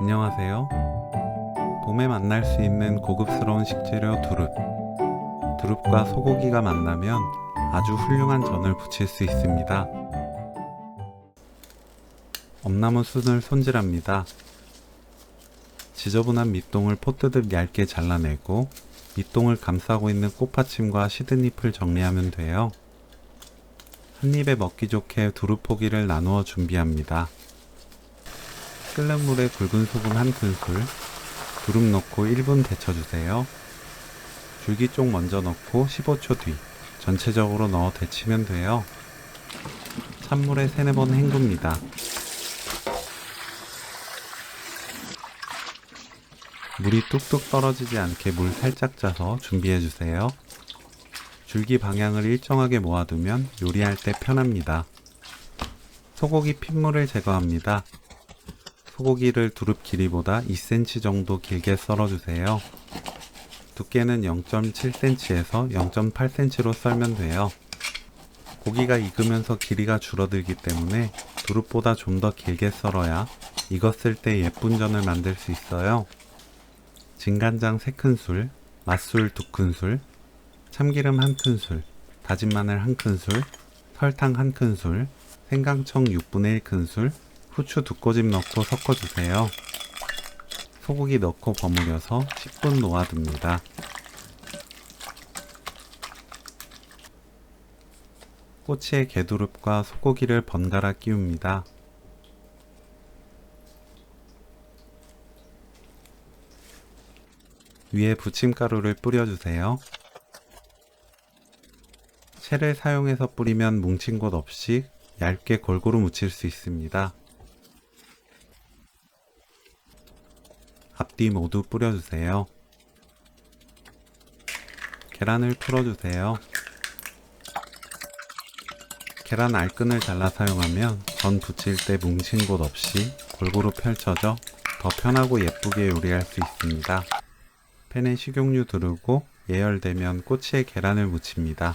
안녕하세요. 봄에 만날 수 있는 고급스러운 식재료 두릅. 두릅과 소고기가 만나면 아주 훌륭한 전을 부칠 수 있습니다. 엄나무 순을 손질합니다. 지저분한 밑동을 포뜨듯 얇게 잘라내고 밑동을 감싸고 있는 꽃받침과 시드잎을 정리하면 돼요. 한 입에 먹기 좋게 두릅 포기를 나누어 준비합니다. 끓는 물에 굵은 소금 한 큰술, 두릅 넣고 1분 데쳐주세요. 줄기 쪽 먼저 넣고 15초 뒤 전체적으로 넣어 데치면 돼요. 찬물에 3, 4번 헹굽니다. 물이 뚝뚝 떨어지지 않게 물 살짝 짜서 준비해 주세요. 줄기 방향을 일정하게 모아두면 요리할 때 편합니다. 소고기 핏물을 제거합니다. 소고기를 두릅 길이보다 2cm 정도 길게 썰어주세요. 두께는 0.7cm에서 0.8cm로 썰면 돼요. 고기가 익으면서 길이가 줄어들기 때문에 두릅보다 좀 더 길게 썰어야 익었을 때 예쁜 전을 만들 수 있어요. 진간장 3큰술, 맛술 2큰술, 참기름 1큰술, 다진 마늘 1큰술, 설탕 1큰술, 생강청 6분의 1큰술, 후추 두 꼬집 넣고 섞어주세요. 소고기 넣고 버무려서 10분 놓아둡니다. 꼬치에 개두릅과 소고기를 번갈아 끼웁니다. 위에 부침가루를 뿌려주세요. 채를 사용해서 뿌리면 뭉친 곳 없이 얇게 골고루 묻힐 수 있습니다. 앞뒤 모두 뿌려주세요. 계란을 풀어주세요. 계란 알끈을 잘라 사용하면 전 부칠 때 뭉친 곳 없이 골고루 펼쳐져 더 편하고 예쁘게 요리할 수 있습니다. 팬에 식용유 두르고 예열되면 꼬치에 계란을 묻힙니다.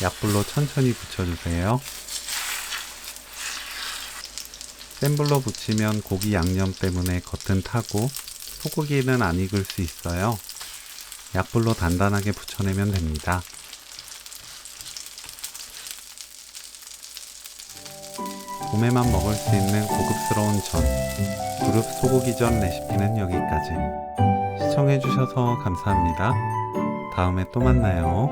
약불로 천천히 붙여주세요. 센 불로 붙이면 고기 양념 때문에 겉은 타고 소고기는 안 익을 수 있어요. 약불로 단단하게 붙여내면 됩니다. 봄에만 먹을 수 있는 고급스러운 전, 두릅 소고기전 레시피는 여기까지. 시청해주셔서 감사합니다. 다음에 또 만나요.